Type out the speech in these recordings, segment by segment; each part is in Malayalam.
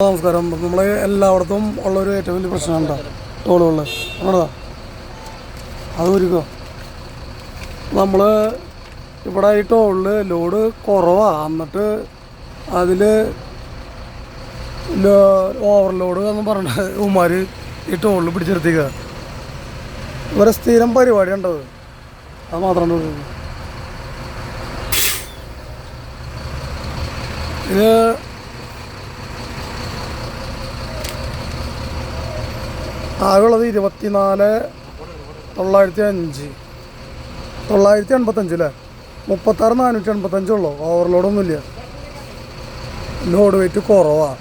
നമസ്കാരം. നമ്മൾ എല്ലായിടത്തും ഉള്ളൊരു ഏറ്റവും വലിയ പ്രശ്നമാണ് കേട്ടോ ടോളുകളിൽ നമ്മളതാ അത് ഒരുക്കോ? നമ്മൾ ഇവിടെ ഈ ടോളിൽ ലോഡ് കുറവാണ് എന്നിട്ട് അതിൽ ഓവർലോഡ് എന്ന് പറഞ്ഞിട്ട് ഉമാർ ഈ ടോളിൽ പിടിച്ചെടുത്തേക്കുക ഇവരെ സ്ഥിരം പരിപാടി ഉണ്ടത് അത് മാത്രം ഇത് ആകെയുള്ളത് ഇരുപത്തിനാല് തൊള്ളായിരത്തി അഞ്ച് തൊള്ളായിരത്തി എൺപത്തഞ്ച് അല്ലേ മുപ്പത്താറ് നാനൂറ്റി എൺപത്തഞ്ചുള്ളൂ ഓവർലോഡൊന്നുമില്ല ലോഡ് വെയിറ്റ് കുറവാണ്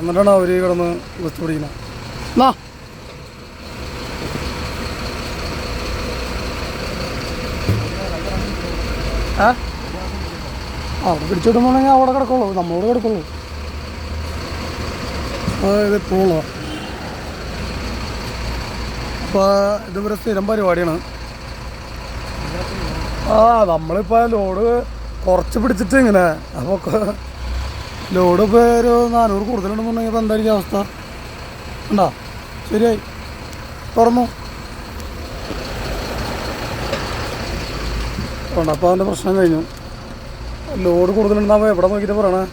എന്നിട്ടാണ് അവർ കിടന്ന് വിളിച്ചു പിടിക്കുന്നത് എന്നാ ഏ അവിടെ പിടിച്ചിടുന്നുണ്ടെങ്കിൽ അവിടെ കിടക്കുള്ളൂ. നമ്മളോട് കിടക്കുള്ളൂ. ഇത് എപ്പോഴുള്ള അപ്പോൾ ഇതിവിടെ സ്ഥിരം പരിപാടിയാണ്. ആ നമ്മളിപ്പോൾ ലോഡ് കുറച്ച് പിടിച്ചിട്ട് ഇങ്ങനെ അപ്പോൾ ലോഡ് ഇപ്പോൾ ഒരു നാനൂറ് കൂടുതലുണ്ടെന്നുണ്ടെങ്കിൽ ഇപ്പോൾ എന്തായിരിക്കും അവസ്ഥ? ഉണ്ടോ ശരിയായി. തുറന്നു. ഉണ്ട് അപ്പോൾ അതിന്റെ പ്രശ്നം കഴിഞ്ഞു. ലോഡ് കൂടുതലുണ്ടാകുമ്പോൾ എവിടെ നോക്കിയിട്ട് പറയണേ?